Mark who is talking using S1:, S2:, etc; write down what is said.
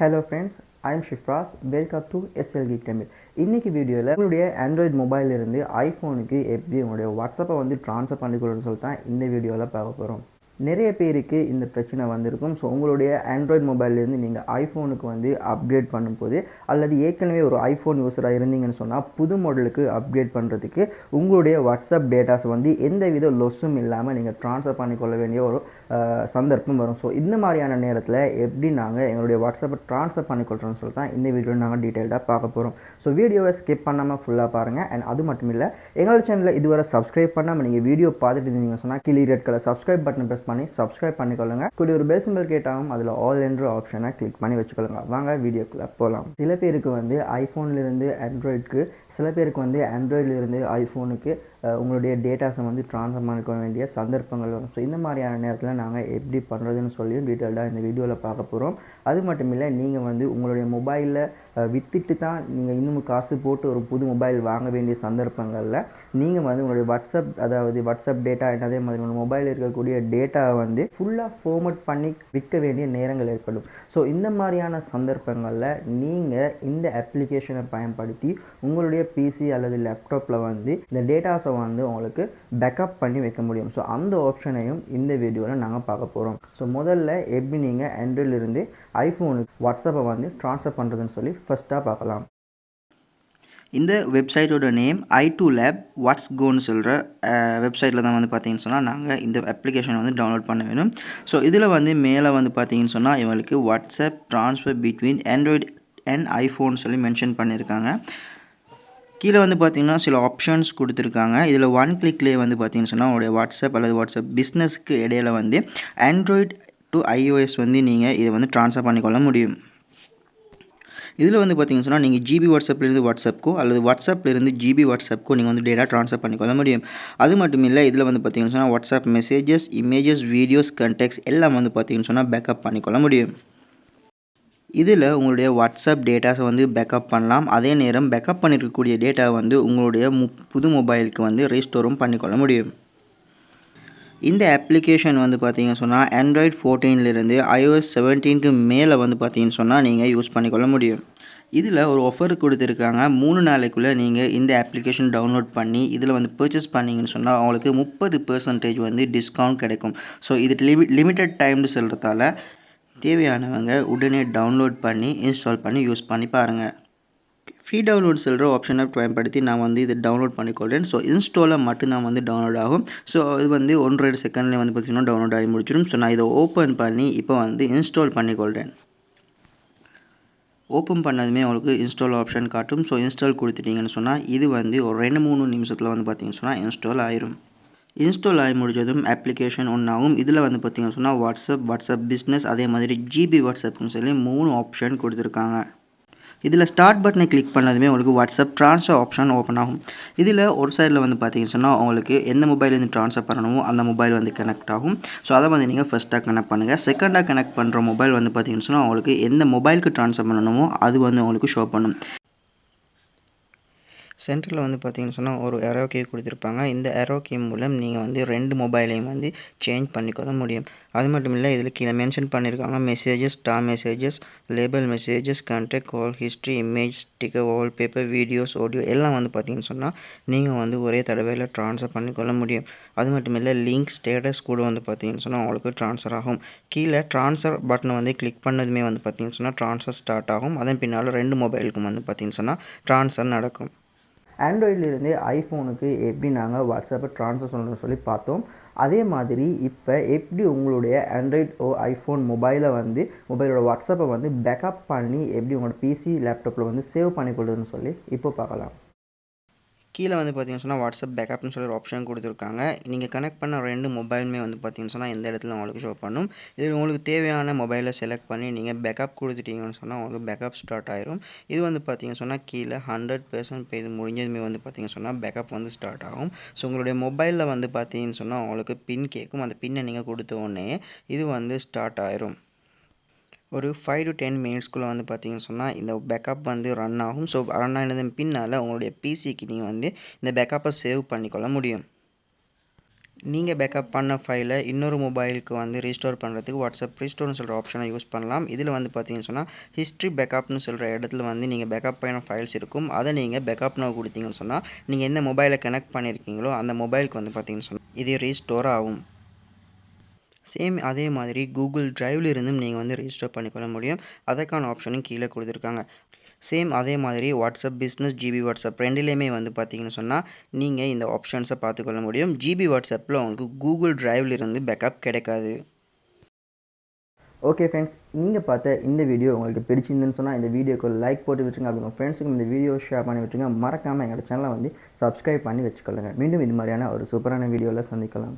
S1: Hello friends I'm Shifras welcome to SLV Tamil இன்றைக்கி வீடியோவில் உங்களுடைய ஆண்ட்ராய்டு மொபைலிருந்து ஐஃபோனுக்கு எப்படி உங்களுடைய வாட்ஸ்அப்பை வந்து ட்ரான்ஸ்ஃபர் பண்ணிக்கொள்ளணும்னு சொல்லிட்டு தான் இந்த வீடியோவில் பார்க்க போகிறோம் நிறைய பேருக்கு இந்த பிரச்சனை வந்திருக்கும். ஸோ உங்களுடைய ஆண்ட்ராய்ட் மொபைல்லேருந்து நீங்கள் ஐஃபோனுக்கு வந்து அப்கிரேட் பண்ணும்போது அல்லது ஏற்கனவே ஒரு ஐஃபோன் யூஸராக இருந்தீங்கன்னு சொன்னால் புது மாடலுக்கு அப்கிரேட் பண்ணுறதுக்கு உங்களுடைய வாட்ஸ்அப் டேட்டாஸ் வந்து எந்த வித லொஸ்ஸும் இல்லாமல் நீங்கள் ட்ரான்ஸ்ஃபர் பண்ணிக்கொள்ள வேண்டிய ஒரு சந்தர்ப்பம் வரும். ஸோ இந்த மாதிரியான நேரத்தில் எப்படி நாங்கள் எங்களுடைய வாட்ஸ்அப்பை ட்ரான்ஸ்ஃபர் பண்ணிக்கொள்கிறோம்னு சொல்லிட்டு தான் இந்த வீடியோ நாங்கள் டீட்டெயில்டாக பார்க்க போகிறோம் ஸோ வீடியோவை ஸ்கிப் பண்ணாமல் ஃபுல்லாக பாருங்கள் அண்ட் அது மட்டும் இல்லை எங்களோட சேனலில் இதுவரை சப்ஸ்கிரைப் பண்ணாமல் நீங்கள் வீடியோ பார்த்துட்டு இருந்தீங்கன்னு சொன்னால் click red colour subscribe button press பண்ணி சப்ஸ்கிரைப் பண்ணிக்கொள்ளுங்க. கூடிய ஒரு பெல் சிம்பிள் கேட்டாலும் அதில் ஆல் என்ற ஆப்ஷனை கிளிக் பண்ணி வச்சுக்கொள்ளுங்க. வாங்க வீடியோக்குள்ளே போகலாம் சில பேருக்கு வந்து ஐஃபோன்லேருந்து ஆண்ட்ராய்டுக்கு சில பேருக்கு வந்து ஆண்ட்ராய்டிலிருந்து ஐஃபோனுக்கு உங்களுடைய டேட்டாஸை வந்து ட்ரான்ஸ்ஃபர் பண்ணிக்க வேண்டிய சந்தர்ப்பங்கள் வரும். ஸோ இந்த மாதிரியான நேரத்தில் நாங்கள் எப்படி பண்ணுறதுன்னு சொல்லி டீட்டெயில்டாக இந்த வீடியோவில் பார்க்க போகிறோம் அது மட்டும் இல்லை நீங்கள் வந்து உங்களுடைய மொபைலில் விற்றுட்டு தான் நீங்கள் இன்னும் காசு போட்டு ஒரு புது மொபைல் வாங்க வேண்டிய சந்தர்ப்பங்களில் நீங்கள் வந்து உங்களுடைய வாட்ஸ்அப் அதாவது வாட்ஸ்அப் டேட்டா அதே மாதிரி உங்கள் மொபைலில் இருக்கக்கூடிய டேட்டாவை வந்து ஃபுல்லாக ஃபார்மட் பண்ணி விற்க வேண்டிய நேரங்கள் ஏற்படும். ஸோ இந்த மாதிரியான சந்தர்ப்பங்களில் நீங்கள் இந்த அப்ளிகேஷனை பயன்படுத்தி உங்களுடைய பிசி அல்லது லேப்டாப்பில் வந்து இந்த டேட்டாஸை வந்து உங்களுக்கு பேக்கப் பண்ணி வைக்க முடியும். ஸோ அந்த ஆப்ஷனையும் இந்த வீடியோவில் நாங்கள் பார்க்க போகிறோம் ஸோ முதல்ல எப்படி நீங்கள் ஆண்ட்ராய்டிலிருந்து ஐஃபோனுக்கு வாட்ஸ்அப்பை வந்து ட்ரான்ஸ்ஃபர் பண்ணுறதுன்னு சொல்லி ஃபஸ்ட்டாக பார்க்கலாம்.
S2: இந்த வெப்சைட்டோட name I two lab what's கோன்னு சொல்கிற வெப்சைட்டில் தான் வந்து பார்த்தீங்கன்னு சொன்னால் நாங்கள் இந்த அப்ளிகேஷனை வந்து டவுன்லோட் பண்ண வேணும். ஸோ இதில் வந்து மேலே வந்து பார்த்தீங்கன்னு சொன்னால் இவங்களுக்கு WhatsApp transfer between Android and iPhone சொல்லி மென்ஷன் பண்ணியிருக்காங்க கீழே வந்து பார்த்தீங்கன்னா சில ஆப்ஷன்ஸ் கொடுத்துருக்காங்க. இதில் ஒன் கிளிக்லேயே வந்து பார்த்தீங்கன்னு சொன்னால் உங்களுடைய வாட்ஸ்அப் அல்லது வாட்ஸ்அப் பிஸ்னஸ்க்கு இடையில வந்து ஆண்ட்ராய்டு டு ஐஓஎஸ் வந்து நீங்கள் இதை வந்து ட்ரான்ஸ்ஃபர் பண்ணிக்கொள்ள முடியும். இதில் வந்து பார்த்தீங்கன்னு சொன்னால் நீங்கள் ஜிபி வாட்ஸ்அப்லேருந்து வாட்ஸ்அப்க்கோ அல்லது வாட்ஸ்அப்லேருந்து ஜிபி வாட்ஸ்அப்க்கோ நீங்கள் வந்து டேட்டா ட்ரான்ஸ்ஃபர் பண்ணிக்கொள்ள முடியும் அது மட்டும் இல்லை இதில் வந்து பார்த்தீங்கன்னு சொன்னால் WhatsApp messages images videos contacts எல்லாம் வந்து பார்த்தீங்கன்னு சொன்னால் பேக்கப் பண்ணிக்கொள்ள முடியும். இதில் உங்களுடைய வாட்ஸ்அப் டேட்டாஸை வந்து பேக்கப் பண்ணலாம். அதே நேரம் பேக்கப் பண்ணியிருக்கக்கூடிய டேட்டா வந்து உங்களுடைய மு புது மொபைலுக்கு வந்து ரீஸ்டோரும் பண்ணிக்கொள்ள முடியும். இந்த அப்ளிகேஷன் வந்து பார்த்தீங்கன்னு சொன்னால் ஆண்ட்ராய்ட் ஃபோர்டீன்லேருந்து ஐஓஎஸ் செவன்டீனுக்கு மேலே வந்து பார்த்தீங்கன்னு சொன்னால் நீங்கள் யூஸ் பண்ணிக்கொள்ள முடியும். இதில் ஒரு ஆஃபர் கொடுத்துருக்காங்க. மூணு நாளைக்குள்ளே நீங்கள் இந்த அப்ளிகேஷன் டவுன்லோட் பண்ணி இதில் வந்து பர்ச்சேஸ் பண்ணீங்கன்னு சொன்னால் அவங்களுக்கு முப்பது பெர்சன்டேஜ் வந்து டிஸ்கவுண்ட் கிடைக்கும். ஸோ இது லிமிட் லிமிட்டட் டைம்னு சொல்கிறதால தேவையானவங்க உடனே டவுன்லோட் பண்ணி இன்ஸ்டால் பண்ணி யூஸ் பண்ணி பாருங்கள் ஃப்ரீ டவுன்லோட் சொல்கிற ஆப்ஷனை பயன்படுத்தி நான் வந்து இதை டவுன்லோட் பண்ணிக்கொள்கிறேன் ஸோ இன்ஸ்டாலில் மட்டும்தான் வந்து டவுன்லோட் ஆகும். ஸோ இது வந்து ஒன்றரை செகண்ட்லேயே வந்து பார்த்திங்கன்னா டவுன்லோட் ஆகி முடிச்சிடும் ஸோ நான் இதை ஓப்பன் பண்ணி இப்போ வந்து இன்ஸ்டால் பண்ணிக்கொள்கிறேன் ஓப்பன் பண்ணதுமே உங்களுக்கு இன்ஸ்டால் ஆப்ஷன் காட்டும். ஸோ இன்ஸ்டால் கொடுத்துட்டீங்கன்னு சொன்னால் இது வந்து ஒரு ரெண்டு மூணு நிமிஷத்தில் வந்து பார்த்திங்கன்னு சொன்னால் இன்ஸ்டால் ஆயிரும். இன்ஸ்டால் ஆகி முடிஞ்சதும் அப்ளிகேஷன் ஒன்றாகும் இதில் வந்து பார்த்திங்கன்னு சொன்னால் வாட்ஸ்அப் வாட்ஸ்அப் பிஸ்னஸ் அதே மாதிரி ஜிபி வாட்ஸ்அப்னு சொல்லி மூணு ஆப்ஷன் கொடுத்துருக்காங்க. இதில் ஸ்டார்ட் பட்டனை கிளிக் பண்ணதுமே உங்களுக்கு வாட்ஸ்அப் ட்ரான்ஸ்ஃபர் ஆப்ஷன் ஓப்பன் ஆகும். இதில் ஒரு சைடில் வந்து பார்த்தீங்கன்னு சொன்னால் உங்களுக்கு எந்த மொபைல் வந்து ட்ரான்ஸ்ஃபர் பண்ணணுமோ அந்த மொபைல் வந்து கனெக்ட் ஆகும். ஸோ அதை வந்து நீங்கள் ஃபஸ்ட்டாக கனெக்ட் பண்ணுங்கள் செகண்டாக கனெக்ட் பண்ணுற மொபைல் வந்து பார்த்தீங்கன்னு சொன்னால் உங்களுக்கு எந்த மொபைலுக்கு ட்ரான்ஸ்ஃபர் பண்ணணுமோ அது வந்து உங்களுக்கு ஷோ பண்ணும். சென்டரில் வந்து பார்த்தீங்கன்னு சொன்னால் ஒரு எரோ கே கொடுத்துருப்பாங்க. இந்த எரோ கே மூலம் நீங்கள் வந்து ரெண்டு மொபைலையும் வந்து சேஞ்ச் பண்ணிக்கொள்ள முடியும். அது மட்டும் இல்லை இதில் கீழே மென்ஷன் பண்ணியிருக்காங்க மெசேஜஸ் டா messages label messages contact call history image sticker wallpaper videos audio எல்லாம் வந்து பார்த்தீங்கன்னு சொன்னால் நீங்கள் வந்து ஒரே தடவையில் ட்ரான்ஸ்ஃபர் பண்ணிக்கொள்ள முடியும். அது மட்டும் இல்லை லிங்க் ஸ்டேட்டஸ் கூட வந்து பார்த்தீங்கன்னு சொன்னால் உங்களுக்கு ட்ரான்ஸ்ஃபர் ஆகும். கீழே ட்ரான்ஸ்ஃபர் பட்டனை வந்து கிளிக் பண்ணதுமே வந்து பார்த்தீங்கன்னு சொன்னால் ட்ரான்ஸ்ஃபர் ஸ்டார்ட் ஆகும். அதன் பின்னால் ரெண்டு மொபைலுக்கும் வந்து பார்த்தீங்கன்னு சொன்னால் ட்ரான்ஸ்ஃபர் நடக்கும்.
S1: ஆண்ட்ராய்டிலிருந்து ஐஃபோனுக்கு எப்படி நாங்கள் வாட்ஸ்அப்பை ட்ரான்ஸ்ஃபர் பண்ணணும்னு சொல்லி பார்த்தோம். அதே மாதிரி இப்போ எப்படி உங்களுடைய ஆண்ட்ராய்ட் ஓ ஐஃபோன் மொபைலை வந்து மொபைலோட வாட்ஸ்அப்பை வந்து பேக்கப் பண்ணி எப்படி உங்களோட பிசி லேப்டாப்பில் வந்து சேவ் பண்ணி கொள்ளுதுன்னு சொல்லி இப்போ பார்க்கலாம்.
S2: கீழே வந்து பார்த்தீங்கன்னு சொன்னால் வாட்ஸ்அப் பேக்கப்னு சொல்லி ஒரு ஆப்ஷன் கொடுத்துருக்காங்க. நீங்கள் கனெக்ட் பண்ண ரெண்டு மொபைலுமே வந்து பார்த்தீங்கன்னு சொன்னால் எந்த இடத்துல உங்களுக்கு ஷோ பண்ணும். இதில் உங்களுக்கு தேவையான மொபைலை செலக்ட் பண்ணி நீங்கள் பேக்கப் கொடுத்துட்டீங்கன்னு சொன்னால் உங்களுக்கு பேக்கப் ஸ்டார்ட் ஆயிரும். இது வந்து பார்த்தீங்கன்னு சொன்னால் கீழே ஹண்ட்ரட் பெர்சன்ட் இது முடிஞ்சதுமே வந்து பார்த்தீங்கன்னு சொன்னால் பேக்கப் வந்து ஸ்டார்ட் ஆகும். ஸோ உங்களுடைய மொபைலில் வந்து பார்த்தீங்கன்னு சொன்னால் உங்களுக்கு பின் கேட்கும். அந்த பின்னை நீங்கள் கொடுத்த உடனே இது வந்து ஸ்டார்ட் ஆயிரும். ஒரு ஃபைவ் டு டென் மினிட்ஸ்க்குள்ளே வந்து பார்த்தீங்கன்னு சொன்னால் இந்த பேக்கப் வந்து ரன் ஆகும். ஸோ ரன் ஆனதன் பின்னால் உங்களுடைய பிசிக்கு நீங்கள் வந்து இந்த பேக்கப்பை சேவ் பண்ணிக்கொள்ள முடியும். நீங்கள் பேக்கப் பண்ண ஃபைலை இன்னொரு மொபைலுக்கு வந்து ரீஸ்டோர் பண்ணுறதுக்கு வாட்ஸ்அப் ரீஸ்டோர்னு சொல்கிற ஆப்ஷனை யூஸ் பண்ணலாம். இதில் வந்து பார்த்தீங்கன்னு சொன்னால் ஹிஸ்ட்ரி பேக்கப்னு சொல்கிற இடத்துல வந்து நீங்கள் பேக்கப் பண்ண ஃபைல்ஸ் இருக்கும். அதை நீங்கள் பேக்கப் நோ கொடுத்தீங்கன்னு சொன்னால் நீங்கள் எந்த மொபைலை கனெக்ட் பண்ணியிருக்கீங்களோ அந்த மொபைலுக்கு வந்து பார்த்தீங்கன்னு சொன்னால் இது ரீஸ்டோர் ஆகும். சேம் அதே மாதிரி கூகுள் டிரைவ்ல இருந்தும் நீங்கள் வந்து ரீஸ்டோர் பண்ணிக்கொள்ள முடியும். அதற்கான ஆப்ஷனும் கீழே கொடுத்துருக்காங்க. சேம் அதே மாதிரி வாட்ஸ்அப் பிஸ்னஸ் ஜிபி வாட்ஸ்அப் ரெண்டுலேயுமே வந்து பார்த்தீங்கன்னு சொன்னால் நீங்கள் இந்த ஆப்ஷன்ஸை பார்த்துக்கொள்ள முடியும். ஜிபி வாட்ஸ்அப்பில் உங்களுக்கு கூகுள் டிரைவ்ல இருந்து பேக்கப் கிடைக்காது.
S1: ஓகே ஃப்ரெண்ட்ஸ் நீங்கள் பார்த்த இந்த வீடியோ உங்களுக்கு பிடிச்சிருந்துன்னு சொன்னால் இந்த வீடியோக்கு லைக் போட்டு விட்டுருங்க அப்படி உங்கள் ஃப்ரெண்ட்ஸுக்கும் இந்த வீடியோ ஷேர் பண்ணி விட்டுருங்க மறக்காமல் எங்களோட சேனலை வந்து சப்ஸ்கிரைப் பண்ணி வச்சுக்கொள்ளுங்க. மீண்டும் இது மாதிரியான ஒரு சூப்பரான வீடியோவில் சந்திக்கலாம்.